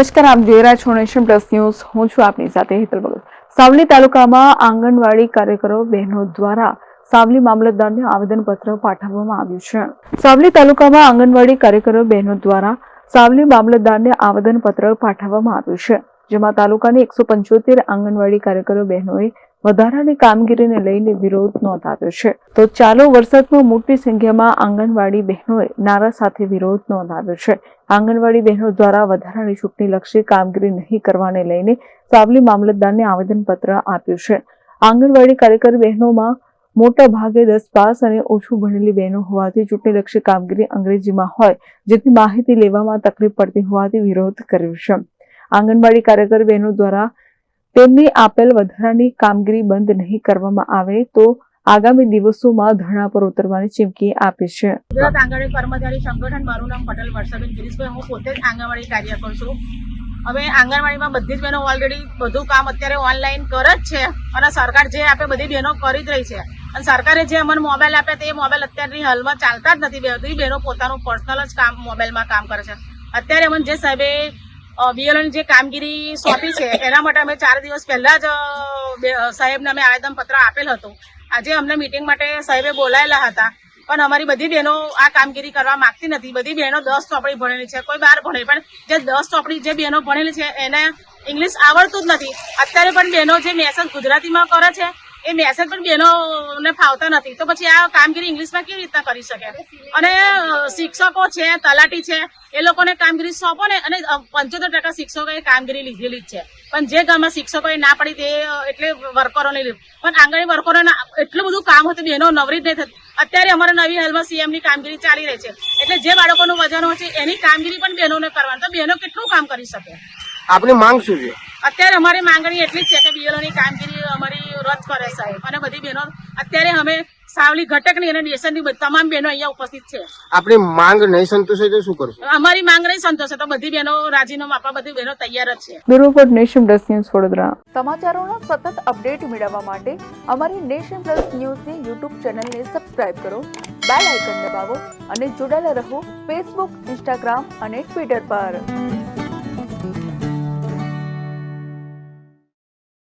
નમસ્કાર, આપ જોઈ રહ્યા છો નેશન પ્લસ ન્યૂઝ. હું છું આપની સાથે હેતલ ભગત. સાવલી તાલુકામાં આંગણવાડી કાર્યકરો બહેનો દ્વારા સાવલી મામલતદારને આવેદનપત્ર પાઠવવામાં આવ્યું છે. સાવલી તાલુકામાં આંગણવાડી કાર્યકરો બહેનો દ્વારા સાવલી મામલતદારને આવેદનપત્ર પાઠવવામાં આવ્યું છે, જેમાં તાલુકાની એકસો પંચોતેર આંગણવાડી કાર્યકરો બહેનોએ વધારાની કામગીરીને લઈને વિરોધ નોંધાવ્યો છે. તો ચાલો વરસાદમાં મોટી સંખ્યામાં આંગણવાડી બહેનોએ નારા સાથે વિરોધ નોંધાવ્યો છે. આંગણવાડી બહેનો દ્વારા વધારાની ચૂંટણીલક્ષી કામગીરી નહીં કરવાને લઈને સાવલી મામલતદારને આવેદનપત્ર આપ્યું છે. આંગણવાડી કાર્યકર બહેનોમાં મોટા ભાગે દસ પાસ અને ઓછું ભણેલી બહેનો હોવાથી ચૂંટણીલક્ષી કામગીરી અંગ્રેજીમાં હોય, જેથી માહિતી લેવામાં તકલીફ પડતી હોવાથી વિરોધ કર્યો છે. આંગણવાડી કાર્યકર બહેનો દ્વારા તેમની આપેલ વધારાની કામગીરી બંધ નહીં કરવામાં આવે તો આગામી દિવસોમાં ધરણા પર ઉતરવાની ચીમકી આપી છે. ગુજરાત આંગણવાડી કર્મચારી સંગઠન, મારું નામ પટેલ વર્ષાબેન ગિરીશભાઈ. હું પોતે જ આંગણવાડી કાર્યકર છું. હવે આંગણવાડીમાં બધી જ બહેનો ઓલરેડી બધું કામ અત્યારે ઓનલાઈન કરે જ છે અને સરકાર જે આપે બધી બહેનો કરી જ રહી છે. અને સરકારે જે અમને મોબાઈલ આપે તે મોબાઈલ અત્યારની હાલમાં ચાલતા જ નથી. બધી બહેનો પોતાનું પર્સનલ જ કામ મોબાઈલમાં કામ કરે છે. અત્યારે અમને જે સાહેબે બીએલઓની જે કામગીરી સોંપી છે, એના માટે અમે ચાર દિવસ પહેલા જ સાહેબને અમે આવેદનપત્ર આપેલ હતું. આજે અમને મીટિંગ માટે સાહેબે બોલાયેલા હતા, પણ અમારી બધી બહેનો આ કામગીરી કરવા માંગતી નથી. બધી બહેનો દસ ચોપડી ભણેલી છે, કોઈ બાર ભણે, પણ જે દસ ચોપડી જે બહેનો ભણેલી છે, એને ઇંગ્લિશ આવડતું જ નથી. અત્યારે પણ બહેનો જે મેસેજ ગુજરાતીમાં કરે છે એ મેસેજ પણ બહેનોને ફાવતા નથી. તો પછી આ કામગીરી ઇંગ્લિશમાં કેવી રીતના કરી શકે? અને શિક્ષકો છે તલાટી છે એ લોકોને કામગીરી સોંપો ને અને પંચોતેર ટકા શિક્ષકોએ કામગીરી લીધેલી જ છે. પણ જે ગામમાં શિક્ષકોએ ના પડી તે એટલે વર્કરોને લીધું. પણ આંગણવાડી વર્કરોને એટલું બધું કામ હતું બહેનો નવરી જ નહીં થતી. અત્યારે અમારે નવી હાલમાં સીએમની કામગીરી ચાલી રહી છે. એટલે જે બાળકોનું વજન હોય છે એની કામગીરી પણ બહેનોને કરવાની. તો બહેનો કેટલું કામ કરી શકે? આપની માંગ શું છે? અત્યારે અમારી માંગણી એટલી જ છે કે BLO ની કામગીરી અમારી રદ કરે સાહેબ. અને બધી બહેનો અત્યારે અમે સાવલી ઘટકની અને નેશનની તમામ બહેનો અહીંયા ઉપસ્થિત છે. આપણી માંગ નહીં સંતોષે તો શું કરશું? અમારી માંગ નહીં સંતોષે તો બધી બહેનો રાજીનામું આપવા બધી બહેનો તૈયાર જ છે. Bureau report nation plus news Vadodara. સમાચારોના સતત અપડેટ મેળવવા માટે અમારી નેશન પ્લસ ન્યૂઝની યુટ્યુબ ચેનલને સબસ્ક્રાઇબ કરો બેલ આઇકન દબાવો અને જોડાયેલા રહો ફેસબુક ઇન્સ્ટાગ્રામ અને ટ્વિટર પર.